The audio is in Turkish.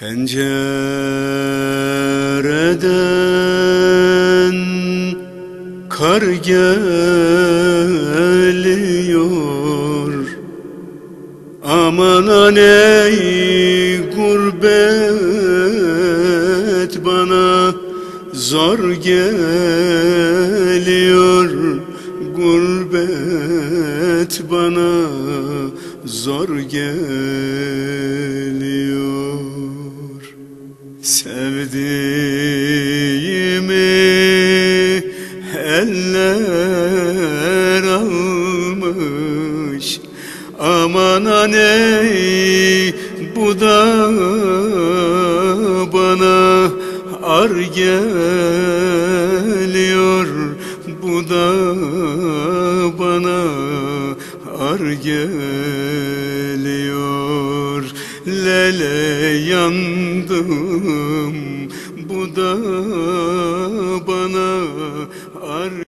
Pencereden kar geliyor. Aman aney gurbet bana zor geliyor. Gurbet bana zor geliyor Sevdiğimi eller almış. Aman aney bu da bana ar geliyor. Bu da bana ar geliyor Lele yandım. Bu da bana ar